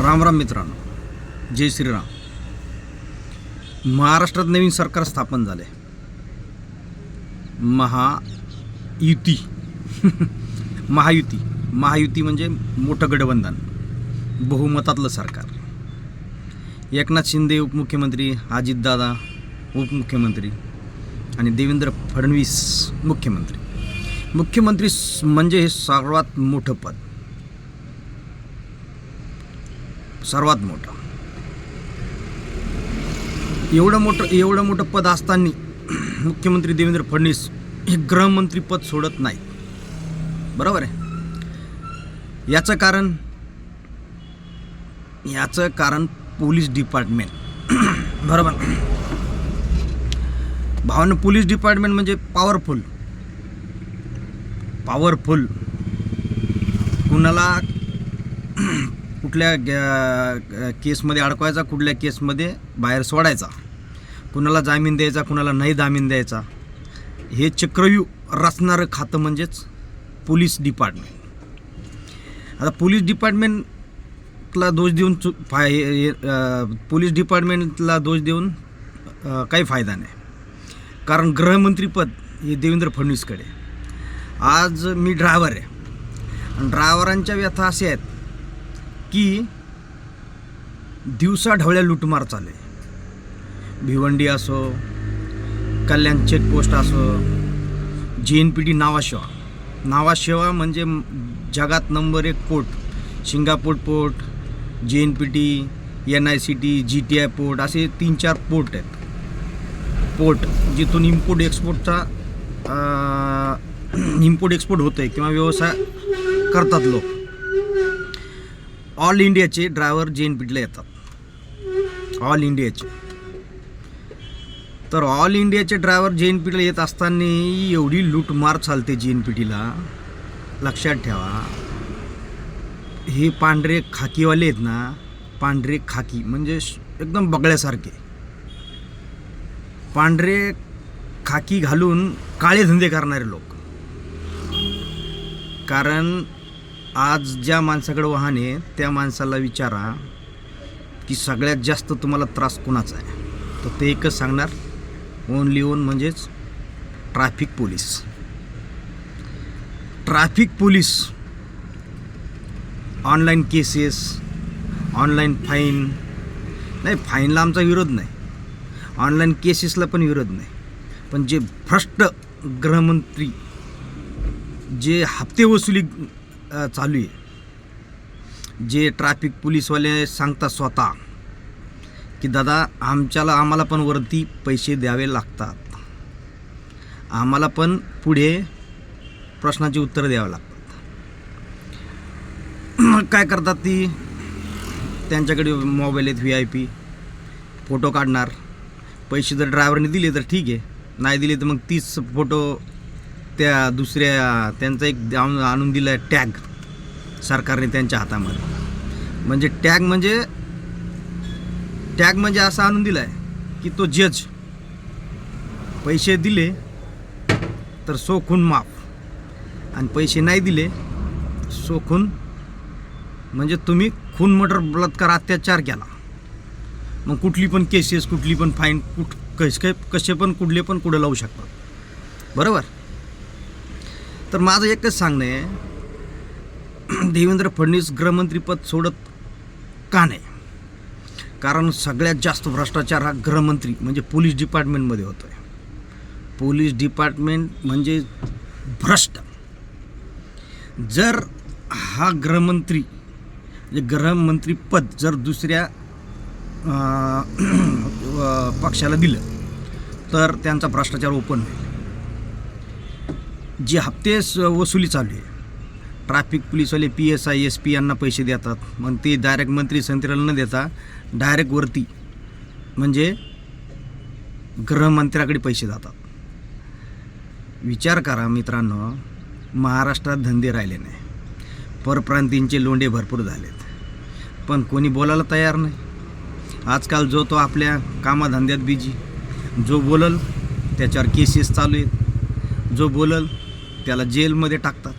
राम राम मित्रांनो. जय श्रीराम. महाराष्ट्रात नवीन सरकार स्थापन झाले महायुती. महायुती. महायुती म्हणजे मोठं गठबंधन. बहुमतातलं सरकार. एकनाथ शिंदे उपमुख्यमंत्री अजितदादा उपमुख्यमंत्री आणि देवेंद्र फडणवीस मुख्यमंत्री. मुख्यमंत्री म्हणजे हे सर्वात मोठं पद. सर्वात मोठं. एवढं मोठं एवढं मोठं पद असताना मुख्यमंत्री देवेंद्र फडणवीस हे गृहमंत्री पद सोडत नाही बरोबर आहे? याचं कारण याचं कारण पोलीस डिपार्टमेंट. बरोबर? भावानं पोलीस डिपार्टमेंट म्हणजे पॉवरफुल पॉवरफुल कुणाला कुठल्या ग- केसमध्ये अडकवायचा कुठल्या केसमध्ये बाहेर सोडायचा? कुणाला जामीन द्यायचा कुणाला नाही जामीन द्यायचा? हे चक्रव्यूह रचणारं खातं म्हणजेच पोलीस डिपार्टमेंट. आता पोलीस डिपार्टमेंटला दोष देऊन चु फाय हे- पोलीस डिपार्टमेंटला दोष देऊन काही फायदा नाही. कारण गृहमंत्रीपद हे देवेंद्र फडणवीसकडे आज मी ड्रायव्हर आहे. आणि ड्रायव्हरांच्या व्यथा अशा आहेत की दिवसा ढवळ्या लुटमार चाले. आहे भिवंडी असो कल्याण चेकपोस्ट असो J N P T Nhava Sheva. Nhava Sheva म्हणजे जगात नंबर एक port Singapore port J N P T N I C T G T I port असे तीन चार पोर्ट आहेत. पोर्ट जिथून इम्पोर्ट एक्सपोर्टचा इम्पोर्ट एक्सपोर्ट होतं आहे किंवा व्यवसाय करतात लोक. ऑल इंडियाचे ड्रायव्हर जे एन पी येतात. ऑल इंडियाचे. तर ऑल इंडियाचे ड्रायव्हर जे एन पी येत असताना एवढी लूटमार चालते जे एन पी टीला लक्षात ठेवा. हे पांढरे खाकीवाले आहेत ना पांढरे खाकी म्हणजे एकदम बगळ्यासारखे. पांढरे खाकी घालून काळे धंदे करणारे लोक. कारण आज ज्या माणसाकडे वाहन आहे त्या माणसाला विचारा की सगळ्यात जास्त तुम्हाला त्रास कोणाचा आहे? तर ते एकच सांगणार ओनली ओन म्हणजेच traffic police traffic police online cases online fine नाही फाईनला आमचा विरोध नाही. ऑनलाईन केसेसला पण विरोध नाही. पण जे भ्रष्ट गृहमंत्री जे हप्ते वसुली चालू आहे. जे ट्रॅफिक पोलीसवाले सांगतात स्वतः की दादा आमच्याला आम्हाला पण वरती पैसे द्यावे लागतात. आम्हाला पण पुढे प्रश्नाची उत्तरं द्यावे लागतात. मग काय करतात ती? त्यांच्याकडे मोबाईल आहेत व्ही आय पी फोटो काढणार. पैसे जर ड्रायव्हरने दिले तर ठीक आहे. नाही दिले तर मग तीच फोटो त्या दुसऱ्या त्यांचा एक आणून दिला आहे टॅग. सरकारने त्यांच्या हातामध्ये. म्हणजे टॅग म्हणजे टॅग म्हणजे असा आणून दिला आहे की तो जज पैसे दिले तर सो खून माफ. आणि पैसे नाही दिले सो खून म्हणजे तुम्ही खून मटर बलात्कार अत्याचार केला. मग कुठली पण केसेस कुठली पण फाईन कुठ कसे कसे पण कुठले पण कुठं लावू शकतात बरोबर? तर माझं एकच सांगणं आहे. देवेंद्र फडणवीस गृहमंत्रीपद सोडत का नाही? कारण सगळ्यात जास्त भ्रष्टाचार हा गृहमंत्री म्हणजे पोलीस डिपार्टमेंटमध्ये होतो आहे पोलीस डिपार्टमेंट म्हणजे भ्रष्ट. जर हा गृहमंत्री म्हणजे गृहमंत्रीपद जर दुसऱ्या पक्षाला दिलं तर त्यांचा भ्रष्टाचार ओपन होईल. जी हप्ते स- वसुली चालू आहे. Traffic पोलीसवाले P S I S P यांना पैसे देतात. मग ते डायरेक्ट मंत्री संत्र्याला न देता डायरेक्ट वरती म्हणजे गृहमंत्र्याकडे पैसे जातात. विचार करा मित्रांनो महाराष्ट्रात धंदे राहिले नाही. परप्रांतींचे लोंडे भरपूर झालेत. पण कोणी बोलायला तयार नाही. आजकाल जो तो आपल्या कामाधंद्यात बिजी जो बोलल त्याच्यावर केसेस चालू आहेत. जो बोलल त्याला जेलमध्ये टाकतात.